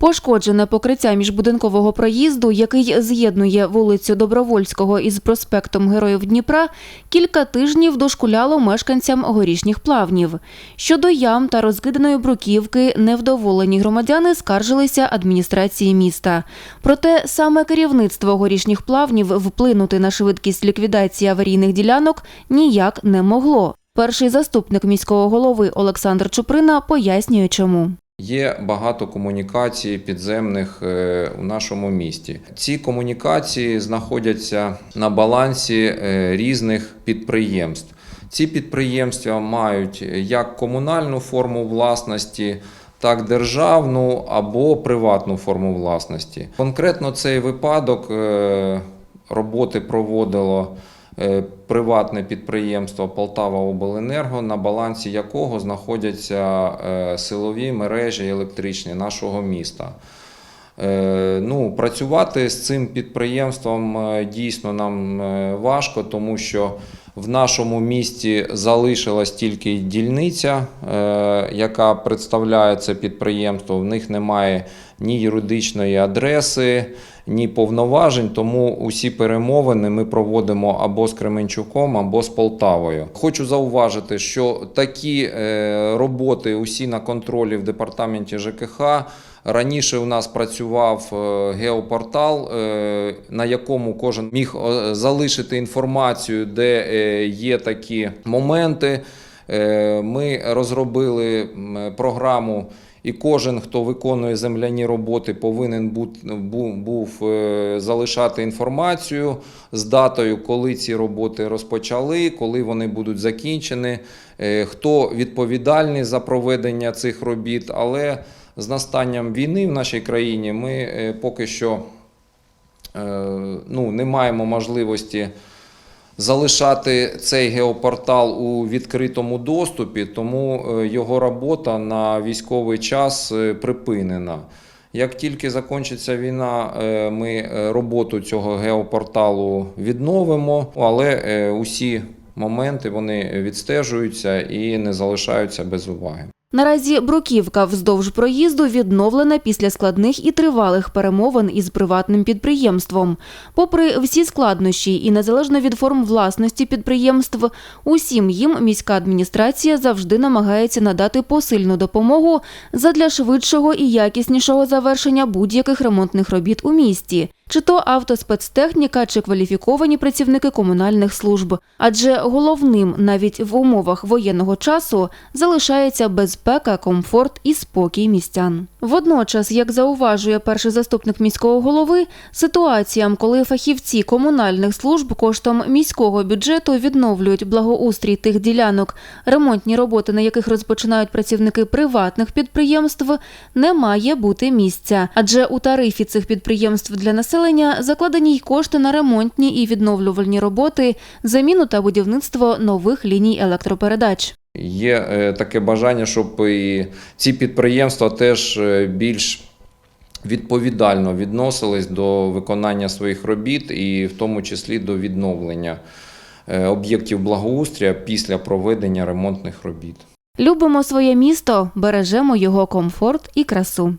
Пошкоджене покриття міжбудинкового проїзду, який з'єднує вулицю Добровольського із проспектом Героїв Дніпра, кілька тижнів дошкуляло мешканцям горішніх плавнів. Щодо ям та розкиданої бруківки, невдоволені громадяни скаржилися адміністрації міста. Проте саме керівництво горішніх плавнів вплинути на швидкість ліквідації аварійних ділянок ніяк не могло. Перший заступник міського голови Олександр Чуприна пояснює, чому. Є багато комунікацій підземних е, у нашому місті. Ці комунікації знаходяться на балансі е, різних підприємств. Ці підприємства мають як комунальну форму власності, так державну або приватну форму власності. Конкретно цей випадок е, роботи проводило приватне підприємство Полтава Обленерго, на балансі якого знаходяться е, силові мережі електричні нашого міста. Е, Ну, працювати з цим підприємством е, дійсно нам е, важко, тому що в нашому місті залишилась тільки дільниця, е, яка представляє це підприємство. В них немає ні юридичної адреси, ні повноважень, тому усі перемовини ми проводимо або з Кременчуком, або з Полтавою. Хочу зауважити, що такі е, роботи усі на контролі в департаменті ЖКХ. Раніше у нас працював е, геопортал, е, на якому кожен міг е, залишити інформацію, де є такі моменти. Ми розробили програму, і кожен, хто виконує земляні роботи, повинен був залишати інформацію з датою, коли ці роботи розпочали, коли вони будуть закінчені, хто відповідальний за проведення цих робіт. Але з настанням війни в нашій країні ми е, поки що е, ну, не маємо можливості залишати цей геопортал у відкритому доступі, тому е, його робота на військовий час припинена. Як тільки закінчиться війна, ми роботу цього геопорталу відновимо, але усі моменти вони відстежуються і не залишаються без уваги. Наразі бруківка вздовж проїзду відновлена після складних і тривалих перемовин із приватним підприємством. Попри всі складнощі і незалежно від форм власності підприємств, усім їм міська адміністрація завжди намагається надати посильну допомогу задля швидшого і якіснішого завершення будь-яких ремонтних робіт у місті. Чи то автоспецтехніка, чи кваліфіковані працівники комунальних служб. Адже головним навіть в умовах воєнного часу залишається безпека, комфорт і спокій містян. Водночас, як зауважує перший заступник міського голови, ситуаціям, коли фахівці комунальних служб коштом міського бюджету відновлюють благоустрій тих ділянок, ремонтні роботи, на яких розпочинають працівники приватних підприємств, не має бути місця. Адже у тарифі цих підприємств для населення закладені й кошти на ремонтні і відновлювальні роботи, заміну та будівництво нових ліній електропередач. Є е, таке бажання, щоб і ці підприємства теж е, більш відповідально відносились до виконання своїх робіт, і в тому числі до відновлення е, об'єктів благоустрія після проведення ремонтних робіт. Любимо своє місто, бережемо його комфорт і красу.